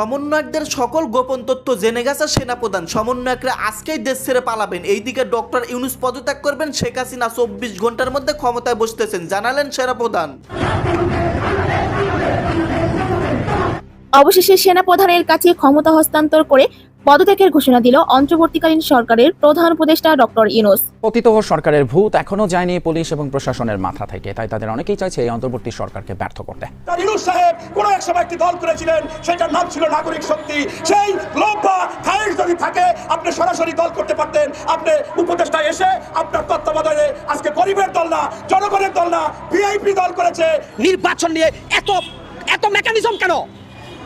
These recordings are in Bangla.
সমন্বয়কদের সকল গোপন তথ্য জেনে গেছে সেনাপ্রধান। সমন্বয়করা আজকেই দেশ ছেড়ে পালাবেন। এইদিকে ডক্টর ইউনুস পদত্যাগ করবেন। শেখ হাসিনা চব্বিশ ঘণ্টার মধ্যে ক্ষমতায় বসতেছেন। জানালেন সেনাপ্রধান। অবশেষে সেনাপ্রধানের কাছে ক্ষমতা হস্তান্তর করে পদত্যাগের ঘোষণা দিল অন্তর্বর্তীকালীন সরকারের প্রধান উপদেষ্টা ডক্টর ইনোস পতিত সরকারের ভূত এখনও যায়নি পুলিশ এবং প্রশাসনের মাথা থেকে তাই তাদের অনেকেই চাইছে এই অন্তর্বর্তী সরকারকে ব্যর্থ করতে। তার ইউনুস সাহেব কোন এক সময় একটি দল করেছিলেন সেটার নাম ছিল নাগরিক শক্তি। সেই লোভ বা খায়েশ যদি থাকে আপনি সরাসরি দল করতে পারতেন। আপনি উপদেষ্টা এসে আপনার তত্ত্বাবধানে আজকে গরিবের দল না জনগণের দল না ভিআইপি দল করেছে। নির্বাচন নিয়ে এত এত মেকানিজম কেন?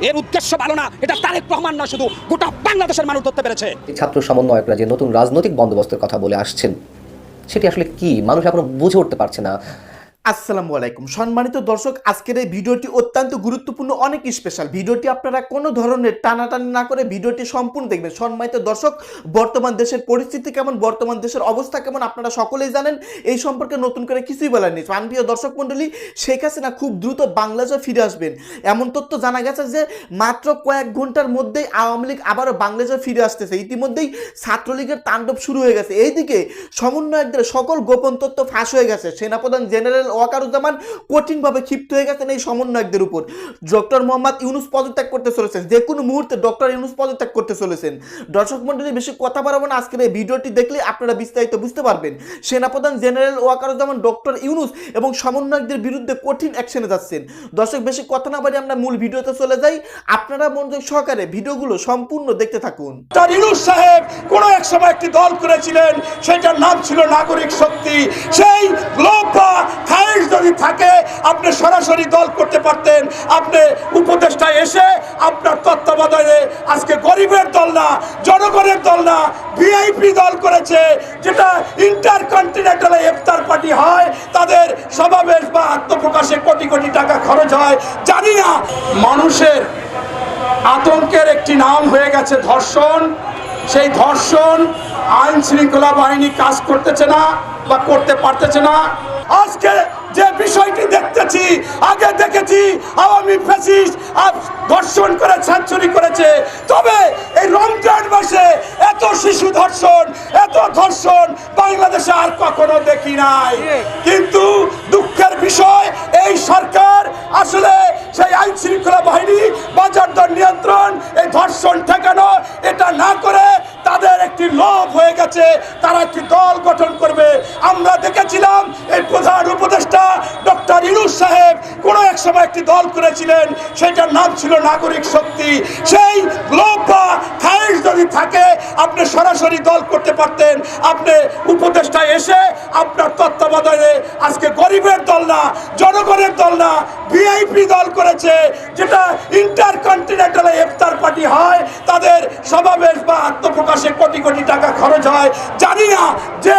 এর উদ্দেশ্য ভালো না, এটা তারেক রহমান না শুধু, গোটা বাংলাদেশের মানুষ ধরতে পেরেছে। ছাত্র সমন্বয়করা যে নতুন রাজনৈতিক বন্দোবস্তের কথা বলে আসছেন। সেটি আসলে কি? মানুষ এখনও বুঝে উঠতে পারছে না। আসসালামু আলাইকুম। সম্মানিত দর্শক, আজকের এই ভিডিওটি অত্যন্ত গুরুত্বপূর্ণ, অনেক স্পেশাল ভিডিওটি আপনারা কোনো ধরনের টানাটানি না করে ভিডিওটি সম্পূর্ণ দেখবেন। সম্মানিত দর্শক, বর্তমান দেশের পরিস্থিতি কেমন, বর্তমান দেশের অবস্থা কেমন, আপনারা সকলেই জানেন। এই সম্পর্কে নতুন করে কিছুই বলার নেই। প্রাণপ্রিয় দর্শক মণ্ডলী, শেখ হাসিনা খুব দ্রুত বাংলাদেশে ফিরে আসবেন। এমন তথ্য জানা গেছে যে, মাত্র কয়েক ঘণ্টার মধ্যেই আওয়ামী লীগ আবারও বাংলাদেশে ফিরে আসতেছে। ইতিমধ্যেই ছাত্রলীগের তাণ্ডব শুরু হয়ে গেছে। এইদিকে সমন্বয়কদের সকল গোপন তথ্য ফাঁস হয়ে গেছে। সেনাপ্রধান জেনারেল ওয়াকারুজ্জামান কঠিনভাবে ক্ষিপ্ত হয়ে গেছেন এই সমন্বয়কদের উপর। ডক্টর মোহাম্মদ ইউনুস পদত্যাগ করতে চলেছেন। যে কোনো মুহূর্তে ডক্টর ইউনুস পদত্যাগ করতে চলেছেন। দর্শক মন্ডলী বেশি কথা বাড়াবো না। আজকের এই ভিডিওটি দেখলে আপনারা বিস্তারিত বুঝতে পারবেন। সেনাপ্রধান জেনারেল ওয়াকারুজ্জামান, ডক্টর ইউনুস এবং সমন্বয়কদের বিরুদ্ধে কঠিন অ্যাকশনে যাচ্ছেন। দর্শক, বেশি কথা না বাড়ি আমরা মূল ভিডিওতে চলে যাই। আপনারা মনোযোগ সহকারে ভিডিওগুলো সম্পূর্ণ দেখতে থাকুন। ইউনুস সাহেব কোন এক সময় একটি দল করেছিলেন সেটার নাম ছিল নাগরিক শক্তি। সেই লোভ বা খায়েশ যদি থাকে, আপনি সরাসরি দল করতে পারতেন। আপনি উপদেষ্টা এসে আপনার তত্ত্বাবধানে আজকে গরিবের দল না, জনগণের দল না ভিআইপি দল করেছে, যেটা ইন্টার কন্টিনেন্টাল ইফতার পার্টি হয়, তাদের সমাবেশ বা আত্মপ্রকাশে কোটি কোটি টাকা খরচ হয়। জানি না, মানুষের আতঙ্কের একটি নাম হয়ে গেছে ধর্ষণ। সেই ধর্ষণ আইন শৃঙ্খলা বাহিনী কাজ করতেছে না বা করতে পারতেছে না। আজকে যে বিষয়টি দেখতেছি আগে দেখেছি আওয়ামী ফ্যাসিস্ট ধর্ষণ করে সেঞ্চুরি করেছে। তবে এই রমজান মাসে এত শিশু ধর্ষণ এত ধর্ষণ বাংলাদেশে আর কখনো দেখি নাই। কিন্তু দুঃখের বিষয় এই সরকার আসলে সেই আইন শৃঙ্খলা বাহিনী বাজার দর নিয়ন্ত্রণ এই ধর্ষণ ঠেকানো এটা না করে তাদের একটি লোভ হয়ে গেছে, তারা একটি দল গঠন করবে। আমরা দেখেছিলাম এই প্রধান উপদেষ্টা ডক্টর ইনুস সাহেব কোনো এক সময় একটি দল করেছিলেন, সেটার নাম ছিল নাগরিক শক্তি। সেই লোভ বা খায়েশ যদি থাকে, আপনি সরাসরি দল করতে পারতেন। আপনি উপদেষ্টা এসে আপনার তত্ত্বাবধানে আজকে গরিবের দল না, জনগণের দল না ভিআইপি দল করেছে, যেটা ইন্টার কন্টিনেন্টাল ইফতার পার্টি হয়, তাদের সমাবেশ বা আত্মপ্রকাশে কোটি কোটি টাকা খরচ হয়। জানি না যে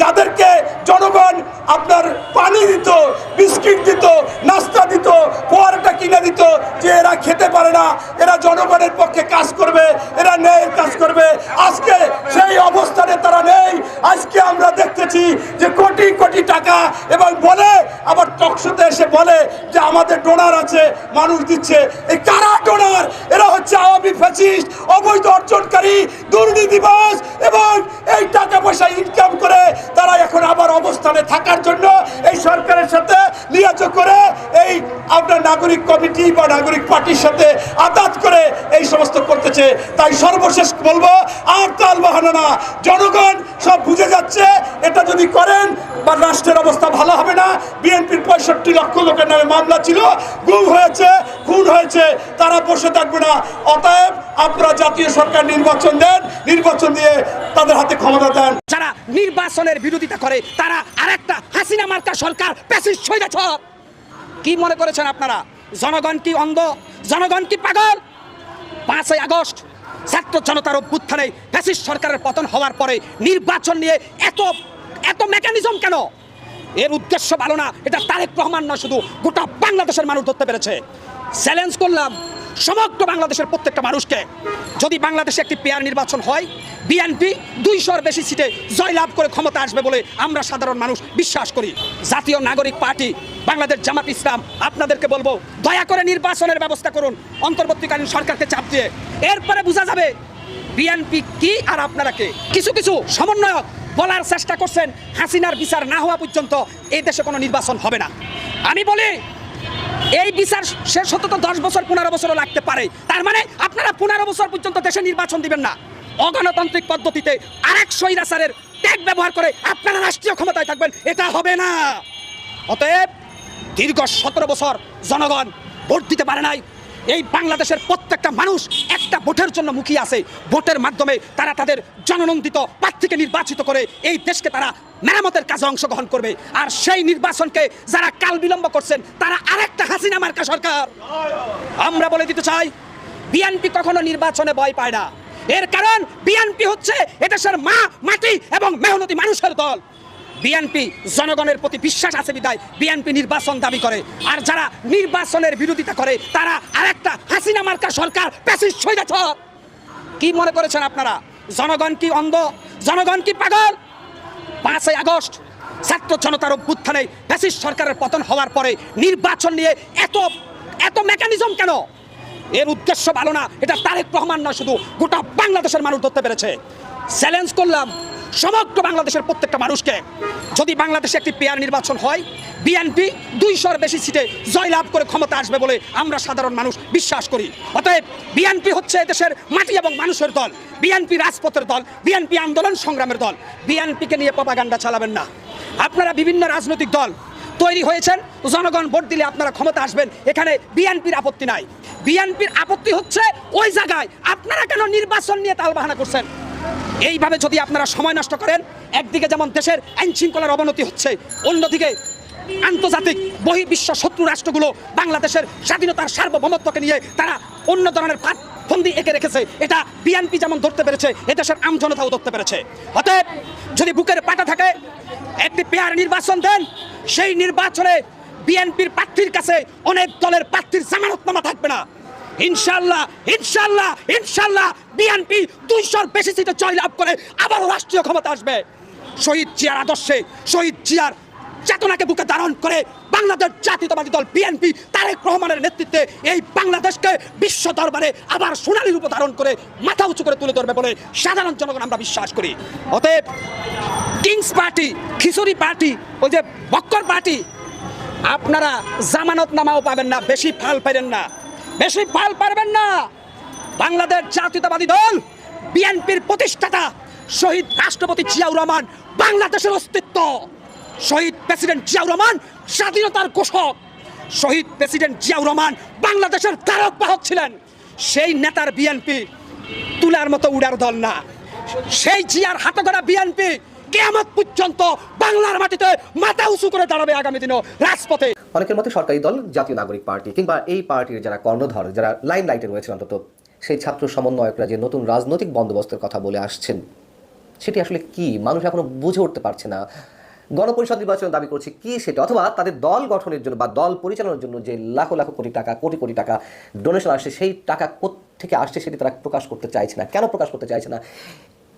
যাদেরকে জনগণ আপনার পানি দিত, বিস্কিট দিত, নাস্তা দিত, পোয়ারটা কিনে দিত, যে এরা খেতে পারে না, এরা জনগণের পক্ষে কাজ করবে, এরা ন্যায়ের কাজ করবে। আজকে সেই অবস্থানে তারা নেই। আজকে আমরা দেখতেছি যে কোটি কোটি টাকা এবং বলে, আবার টকশোতে এসে বলে যে আমাদের ডোনার আছে, মানুষ দিচ্ছে। এই কারা ডোনার? এরা হচ্ছে আওয়ামী ফ্যাসিস্ট, অবৈধ অর্জনকারী দুর্নীতিবাজ এবং এই টাকা পয়সা ইনকাম করে তারা এখন আবার অবস্থানে থাকার জন্য এই সরকারের সাথে লিয়াজ করে এই আপনার নাগরিক কমিটি বা নাগরিক পার্টির সাথে আদাত করে এই সমস্ত করতেছে। তাই সর্বশেষ বলব, আর তাল বাহানা না। জনগণ সব বুঝে যাচ্ছে, এটা যদি করেন, বা রাষ্ট্রের অবস্থা ভালো হবে না। বিএনপির পঁয়ষট্টি লক্ষ লোকের নামে মামলা ছিল, গুম হয়েছে, খুন হয়েছে, তারা বসে থাকবে না। অতএব আপনারা জাতীয় সরকার নির্বাচন দেন, নির্বাচন দিয়ে তাদের হাতে ক্ষমতা দেন। যারা নির্বাচনের বিরোধিতা করে, তারা আরেকটা হাসিনা মার্কা সরকার প্যাসিস্ট স্বৈরাচার কি মনে করেছেন আপনারা? জনগণ কি অন্ধ? জনগণ কি পাগল? পাঁচই আগস্ট ছাত্র জনতার অভ্যুত্থানে ফ্যাসিস্ট সরকারের পতন হওয়ার পরে নির্বাচন নিয়ে এত এত মেকানিজম কেন? এর উদ্দেশ্য ভালো না। এটা তারেক রহমান না শুধু, গোটা বাংলাদেশের মানুষ ধরতে পেরেছে। চ্যালেঞ্জ করলাম সমগ্র বাংলাদেশের প্রত্যেকটা মানুষকে। যদি বাংলাদেশে একটি পেয়ার নির্বাচন হয়, বিএনপি দুইশোর বেশি সিটে জয়লাভ করে ক্ষমতা আসবে বলে আমরা সাধারণ মানুষ বিশ্বাস করি। জাতীয় নাগরিক পার্টি বাংলাদেশ জামাত ইসলাম, আপনাদেরকে বলব, দয়া করে নির্বাচনের ব্যবস্থা করুন। অন্তর্বর্তীকালীন সরকারকে চাপ দিয়ে। এরপরে বোঝা যাবে, বিএনপি কি আর আপনারা কে? কিছু কিছু সমন্বয়ক বলার চেষ্টা করছেন, হাসিনার বিচার না হওয়া পর্যন্ত এই দেশে কোনো নির্বাচন হবে না। আমি বলি, এই বিচার শেষ হতে তো দশ বছর, পনেরো বছরও লাগতে পারে। তার মানে আপনারা পনেরো বছর পর্যন্ত দেশে নির্বাচন দিবেন না। অগণতান্ত্রিক পদ্ধতিতে আরেক স্বৈরাচারের ট্যাগ ব্যবহার করে আপনারা রাষ্ট্রীয় ক্ষমতায় থাকবেন, এটা হবে না। অতএব দীর্ঘ সতেরো বছর জনগণ ভোট দিতে পারে নাই। এই বাংলাদেশের প্রত্যেকটা মানুষ একটা ভোটের জন্য মুখিয়ে আছে। ভোটের মাধ্যমে তারা তাদের জননন্দিত প্রার্থীকে নির্বাচিত করে এই দেশকে তারা মেরামতের কাজে অংশগ্রহণ করবে। আর সেই নির্বাচনকে যারা কাল বিলম্ব করছেন, তারা আরেকটা হাসিনা মার্কা সরকার। আমরা বলে দিতে চাই, বিএনপি কখনো নির্বাচনে ভয় পায় না। এর কারণ বিএনপি হচ্ছে এদেশের মা, মাটি এবং মেহনতি মানুষের দল। বিএনপি জনগণের প্রতি বিশ্বাস আছে বিদায় বিএনপি নির্বাচন দাবি করে। আর যারা নির্বাচনের বিরোধিতা করে, তারা আরেকটা হাসিনা মার্কা সরকার কি মনে করেছেন আপনারা? জনগণ কি অন্ধ? জনগণ কি পাগল? পাঁচই আগস্ট, ছাত্র জনতার অভ্যুত্থানে ফ্যাসিস্ট সরকারের পতন হওয়ার পরে নির্বাচন নিয়ে এত এত মেকানিজম কেন? এর উদ্দেশ্য ভালো না, এটা তারেক রহমান না শুধু, গোটা বাংলাদেশের মানুষ ধরতে পেরেছে। চ্যালেঞ্জ করলাম সমগ্র বাংলাদেশের প্রত্যেকটা মানুষকে যদি বাংলাদেশে একটি পেয়ার নির্বাচন হয় বিএনপি দুইশোর বেশি সিটে জয়লাভ করে ক্ষমতা আসবে বলে আমরা সাধারণ মানুষ বিশ্বাস করি। অতএব বিএনপি হচ্ছে দেশের মাটি এবং মানুষের দল। বিএনপি রাজপথের দল বিএনপি আন্দোলন সংগ্রামের দল। বিএনপিকে নিয়ে প্রপাগান্ডা চালাবেন না। আপনারা বিভিন্ন রাজনৈতিক দল তৈরি হয়েছেন, জনগণ ভোট দিলে আপনারা ক্ষমতা আসবেন। এখানে বিএনপির আপত্তি নাই। বিএনপির আপত্তি হচ্ছে ওই জায়গায় আপনারা কেন নির্বাচন নিয়ে তালবাহানা করছেন? এইভাবে যদি আপনারা সময় নষ্ট করেন, একদিকে যেমন দেশের আইন শৃঙ্খলার অবনতি হচ্ছে, অন্যদিকে আন্তর্জাতিক বহির্বিশ্ব শত্রু রাষ্ট্রগুলো বাংলাদেশের স্বাধীনতার সার্বভৌমত্বকে নিয়ে তারা অন্য ধরনের ফাঁদ ফন্দি এঁকে রেখেছে। এটা বিএনপি যেমন ধরতে পেরেছে, এদেশের আমজনতাও ধরতে পেরেছে। অতএব যদি বুকের পাটা থাকে, একটি পেয়ার নির্বাচন দেন, সেই নির্বাচনে বিএনপির প্রার্থীর কাছে অনেক দলের প্রার্থীর জামানতনামা থাকবে না। ইনশাল্লাহ ইনশাল্লাহ ইনশাল্লাহ বিএনপি দুইশোর বেশি সিটে জয়লাভ করে আবারও রাষ্ট্রীয় ক্ষমতা আসবে। শহীদ জিয়ার আদর্শে, শহীদ জিয়ার চেতনাকে বুকে ধারণ করে বাংলাদেশ জাতীয়তাবাদী দল বিএনপি তারেক রহমানের নেতৃত্বে এই বাংলাদেশকে বিশ্ব দরবারে আবার সোনালী রূপ ধারণ করে মাথা উঁচু করে তুলে ধরবে বলে সাধারণ জনগণ আমরা বিশ্বাস করি। অতএব কিংস পার্টি, খিচুড়ি পার্টি, ওই যে বক্কর পার্টি, আপনারা জামানত নামাও পাবেন না, বেশি ফাল পাবেন না। বেশি ফাল পারবেন না। বাংলাদেশ জাতীয়তাবাদী দল, বিএনপির প্রতিষ্ঠাতা শহীদ রাষ্ট্রপতি জিয়াউর রহমান, বাংলাদেশের অস্তিত্ব। শহীদ প্রেসিডেন্ট জিয়াউর রহমান, স্বাধীনতার ঘোষক। শহীদ প্রেসিডেন্ট জিয়াউর রহমান বাংলাদেশের তারক বাহক ছিলেন। সেই নেতার বিএনপি তুলার মতো উড়ার দল না। সেই জিয়ার হাতে করা বিএনপি কেয়ামত পর্যন্ত বাংলার মাটিতে মাথা উঁচু করে দাঁড়াবে আগামী দিনও। রাজপথে অনেকের মতে সরকারি দল, জাতীয় নাগরিক পার্টি কিংবা এই পার্টির যারা কর্ণধর, যারা লাইন লাইটে রয়েছে অন্তত, সেই ছাত্র সমন্বয়করা যে নতুন রাজনৈতিক বন্দোবস্তের কথা বলে আসছেন, সেটি আসলে কি? মানুষ এখনও বুঝে উঠতে পারছে না। গণপরিষদ নির্বাচনের দাবি করছে কি সেটা? অথবা তাদের দল গঠনের জন্য বা দল পরিচালনার জন্য যে লাখো লাখো কোটি টাকা, কোটি কোটি টাকা ডোনেশন আসছে, সেই টাকা থেকে আসছে সেটি তারা প্রকাশ করতে চাইছে না। কেন প্রকাশ করতে চাইছে না?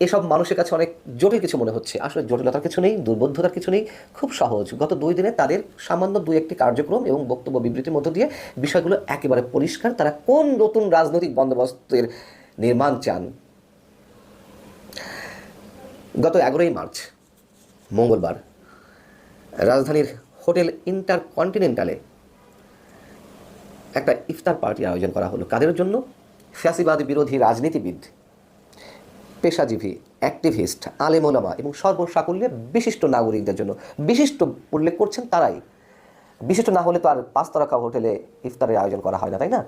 এসব মানুষের কাছে অনেক জটিল কিছু মনে হচ্ছে। আসলে জটিলতার কিছু নেই, দুর্বোধ্যতার কিছু নেই, খুব সহজ। গত দুই দিনে তাদের সামান্য দুই একটি কার্যক্রম এবং বক্তব্য বিবৃতির মধ্য দিয়ে বিষয়গুলো একেবারে পরিষ্কার। তারা কোন নতুন রাজনৈতিক বন্দোবস্তের নির্মাণ চান? গত এগারোই মার্চ, মঙ্গলবার, রাজধানীর হোটেল ইন্টারকন্টিনেন্টালে একটা ইফতার পার্টি আয়োজন করা হলো। কাদের জন্য? ফ্যাসিবাদ বিরোধী রাজনীতিবিদ পেশাজীবী অ্যাক্টিভিস্ট আলেমোলামা এবং সর্বসাকল্যে বিশিষ্ট নাগরিকদের জন্য বিশিষ্ট উল্লেখ করছেন তারাই। বিশিষ্ট না হলে তো আর পাঁচ হোটেলে ইফতারের আয়োজন করা হয় না, তাই না?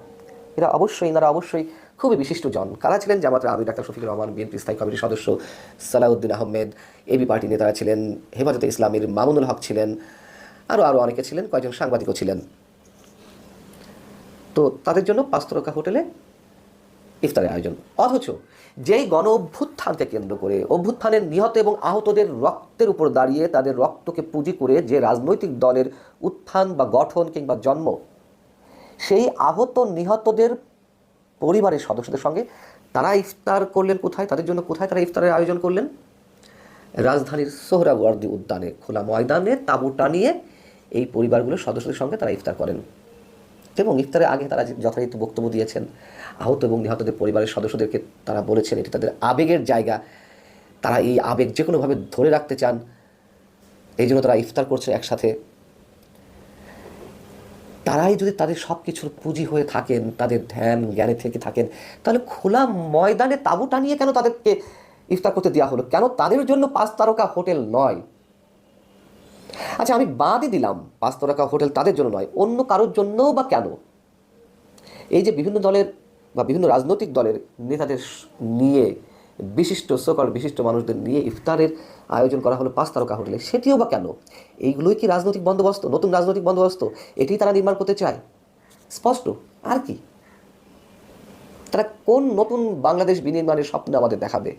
এরা অবশ্যই, এনারা অবশ্যই খুবই বিশিষ্ট জন। কারা ছিলেন? জামাতের আমির, ডাক্তার শফিকুর রহমান, বিএনপি স্থায়ী কমিটির সদস্য সালাউদ্দিন আহমেদ এবি পার্টি নেতারা ছিলেন, হেফাজতে ইসলামের মামুনুল হক ছিলেন আরও আরও অনেকে ছিলেন, কয়েকজন সাংবাদিকও ছিলেন। তো তাদের জন্য পাঁচ তারকা হোটেলে ইফতারের আয়োজন। অথচ যেই গণ অভ্যুত্থানকে কেন্দ্র করে অভ্যুত্থানের নিহত এবং আহতদের রক্তের উপর দাঁড়িয়ে তাদের রক্তকে পুঁজি করে যে রাজনৈতিক দলের উত্থান বা গঠন কিংবা জন্ম, সেই আহত নিহতদের পরিবারের সদস্যদের সঙ্গে তারা ইফতার করলেন কোথায়? তাদের জন্য কোথায় তারা ইফতারের আয়োজন করলেন? রাজধানীর সোহরাওয়ার্দী উদ্যানে খোলা ময়দানে তাঁবু টানিয়ে এই পরিবারগুলোর সদস্যদের সঙ্গে তারা ইফতার করেন। এবং ইফতারের আগে তারা যথারীতি বক্তব্য দিয়েছেন, আহত এবং নিহতদের পরিবারের সদস্যদেরকে তারা বলেছেন, এটি তাদের আবেগের জায়গা। তারা এই আবেগ যে কোনোভাবে ধরে রাখতে চান, এই জন্য তারা ইফতার করছে একসাথে। তারাই যদি তাদের সব কিছুর পুঁজি হয়ে থাকেন, তাদের ধ্যান, জ্ঞানে থেকে থাকেন, তাহলে খোলা ময়দানে তাঁবু টানিয়ে কেন তাদেরকে ইফতার করতে দেওয়া হলো? কেন তাদের জন্য পাঁচ তারকা হোটেল নয়? আচ্ছা আমি বাদই দিলাম। পাঁচ তারকা হোটেল তাদের জন্য নয়, অন্য কারোর জন্যও বা কেন? এই যে বিভিন্ন দলের বা বিভিন্ন রাজনৈতিক দলের নেতাদের নিয়ে বিশিষ্ট সকল বিশিষ্ট মানুষদের নিয়ে ইফতারের আয়োজন করা হলো পাঁচ তারকা হোটেলে, সেটিও বা কেন? এইগুলোই কি রাজনৈতিক বন্দোবস্ত? নতুন রাজনৈতিক বন্দোবস্ত? এটি তারা নির্মাণ করতে চায়? স্পষ্ট। আর কি? তারা কোন নতুন বাংলাদেশ বিনির্মাণের স্বপ্ন আমাদের দেখাবে?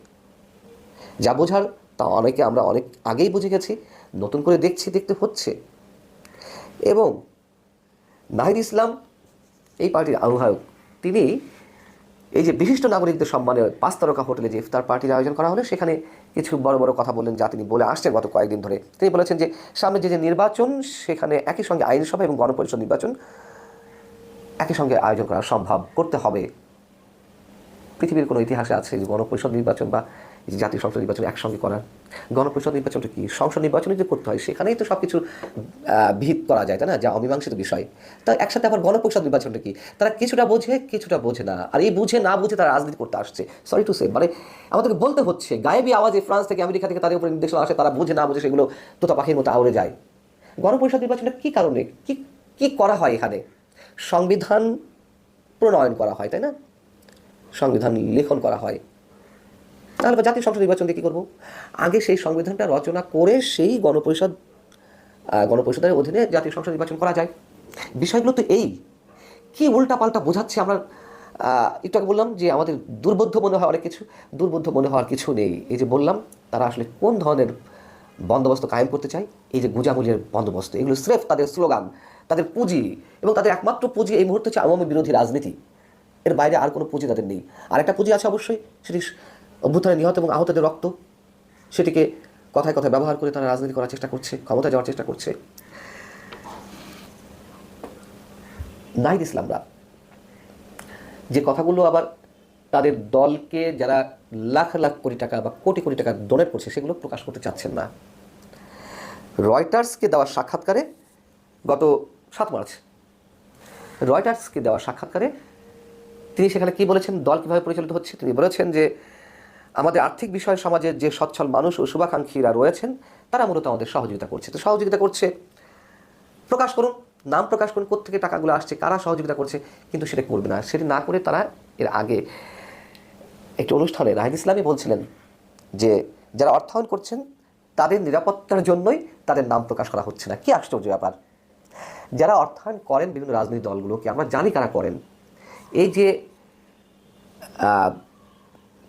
যা বোঝার তা অনেকে আমরা অনেক আগেই বুঝে গেছি। নতুন করে দেখছি, দেখতে হচ্ছে। এবং নাহিদ ইসলাম, এই পার্টির আহ্বায়ক, তিনি এই যে বিশিষ্ট নাগরিকদের সম্মানে পাঁচ তারকা হোটেলে যে ইফতার পার্টির আয়োজন করা হলো, সেখানে কিছু বড় বড় কথা বললেন যা তিনি বলে আসছেন গত কয়েকদিন ধরে। তিনি বলেছেন যে, সামনে যে যে নির্বাচন, সেখানে একই সঙ্গে আইনসভা এবং গণপরিষদ নির্বাচন, একই সঙ্গে আয়োজন করা সম্ভব করতে হবে। পৃথিবীর কোনো ইতিহাসে আছে যে গণপরিষদ নির্বাচন বা জাতীয় সংসদ নির্বাচন একসঙ্গে করার গণপরিষদ নির্বাচনটা কি? সংসদ নির্বাচনে যে করতে হয়, সেখানেই তো সব কিছু ভিত করা যায়, তাই না? যা অমীমাংসিত বিষয়। তা একসাথে আবার গণপরিষদ নির্বাচনটা কি? তারা কিছুটা বোঝে কিছুটা বোঝে না। আর এই বুঝে, না বুঝে তারা রাজনীতি করতে আসছে। সরি টু সে মানে আমাদেরকে বলতে হচ্ছে, গায়েবী আওয়াজে ফ্রান্স থেকে আমেরিকা থেকে তাদের উপরে নির্দেশনা আসে, তারা বুঝে, না বুঝে সেগুলো তোতা পাখির মতো আউড়ে যায়। গণপরিষদ নির্বাচনটা কী কারণে? কি কি করা হয় এখানে? সংবিধান প্রণয়ন করা হয়, তাই না? সংবিধান লেখন করা হয়। তাহলে জাতীয় সংসদ নির্বাচন দিয়ে কী করব? আগে সেই সংবিধানটা রচনা করে সেই গণপরিষদ গণপরিষদের অধীনে জাতীয় সংসদ নির্বাচন করা যায়। বিষয়গুলো তো এই। কি উল্টা পাল্টা বোঝাচ্ছে আমরা একটু আগে বললাম যে আমাদের দুর্বোধ্য মনে হয় অনেক কিছু। দুর্বোধ্য মনে হওয়ার কিছু নেই। এই যে বললাম, তারা আসলে কোন ধরনের বন্দোবস্ত কায়েম করতে চায়? এই যে গুজাগুজের বন্দোবস্ত, এগুলো স্রেফ তাদের স্লোগান, তাদের পুঁজি এবং তাদের একমাত্র পুঁজি এই মুহূর্তে হচ্ছে আওয়ামী বিরোধী রাজনীতি। এর বাইরে আর কোনো পুঁজি তাদের নেই। আর একটা পুঁজি আছে অবশ্যই, সেটি অভ্যুত্থানে নিহত এবং আহতদের রক্ত। সেটিকে কথায় কথায় ব্যবহার করে তারা রাজনীতি করার চেষ্টা করছে ক্ষমতা যাওয়ার চেষ্টা করছে। নাহিদ ইসলামরা, যে কথাগুলো আবার তাদের দলকে যারা লাখ লাখ কোটি টাকা বা কোটি কোটি টাকা ডোনেট করছে, সেগুলো প্রকাশ করতে চাচ্ছেন না। রয়টার্সকে দেওয়া সাক্ষাৎকারে গত সাত মার্চ রয়টার্সকে দেওয়া সাক্ষাৎকারে তিনি সেখানে কি বলেছেন, দল কীভাবে পরিচালিত হচ্ছে, তিনি বলেছেন যে আমাদের আর্থিক বিষয়, সমাজের যে সচ্ছল মানুষ ও শুভাকাঙ্ক্ষীরা রয়েছেন, তারা মূলত আমাদের সহযোগিতা করছে। তো সহযোগিতা করছে, প্রকাশ করুন, নাম প্রকাশ করুন কোথেকে টাকাগুলো আসছে, কারা সহযোগিতা করছে, কিন্তু সেটা করবে না। সেটা না করে তারা এর আগে একটি অনুষ্ঠানে রাহিদ ইসলামী বলছিলেন যে, যারা অর্থায়ন করছেন, তাদের নিরাপত্তার জন্যই তাদের নাম প্রকাশ করা হচ্ছে না। কি আশ্চর্য ব্যাপার। যারা অর্থায়ন করেন বিভিন্ন রাজনৈতিক দলগুলোকে, আমরা জানি কারা করেন। এই যে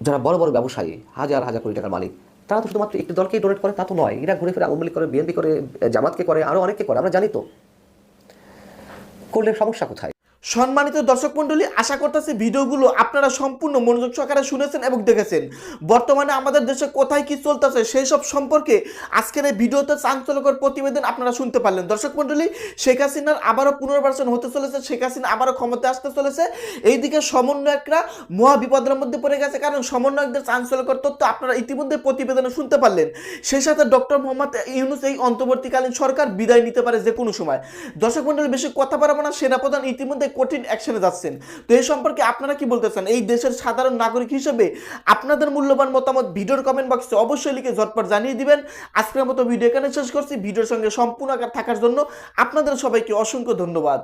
যারা বড় বড় ব্যবসায়ী, হাজার হাজার কোটি টাকার মালিক, তারা তো শুধুমাত্র একটি দলকেই ডোনেট করে, তা তো নয়। এরা ঘুরে ফিরে আওয়ামী লীগ করে বিএনপি করে, জামাতকে করে আরও অনেককে করে, আমরা জানি তো। করলে সমস্যা কোথায়? সম্মানিত দর্শক মণ্ডলী, আশা করতেছি ভিডিওগুলো আপনারা সম্পূর্ণ মনোযোগ সহকারে শুনেছেন এবং দেখেছেন। বর্তমানে আমাদের দেশে কোথায় কি চলতেছে সেই সব সম্পর্কে আজকের এই ভিডিওতে চাঞ্চল্যকর প্রতিবেদন আপনারা শুনতে পারলেন। দর্শক মণ্ডলী, শেখ হাসিনার আবারও পুনর্বাসন হতে চলেছে, শেখ হাসিনা আবারও ক্ষমতায় আসতে চলেছে। এইদিকে সমন্বয়করা মহা বিপদের মধ্যে পড়ে গেছে কারণ সমন্বয়কদের চাঞ্চল্যকর তথ্য আপনারা ইতিমধ্যে প্রতিবেদনে শুনতে পারলেন। সেই সাথে ডক্টর মোহাম্মদ ইউনুস এই অন্তর্বর্তীকালীন সরকার বিদায় নিতে পারে যে কোনো সময়। দর্শক মণ্ডলী, বেশি কথা বাড়াবো না। সেনাপ্রধান ইতিমধ্যে কঠিন অ্যাকশনে যাচ্ছেন। তো এই সম্পর্কে আপনারা কি বলতে চান এই দেশের সাধারণ নাগরিক হিসেবে আপনাদের মূল্যবান মতামত ভিডিওর কমেন্ট বক্সে অবশ্যই লিখে ঝটপট জানিয়ে দিবেন। আজকের মতো ভিডিও এখানে শেষ করছি। ভিডিওর সঙ্গে সম্পূর্ণ আকার থাকার জন্য আপনাদের সবাইকে অসংখ্য ধন্যবাদ।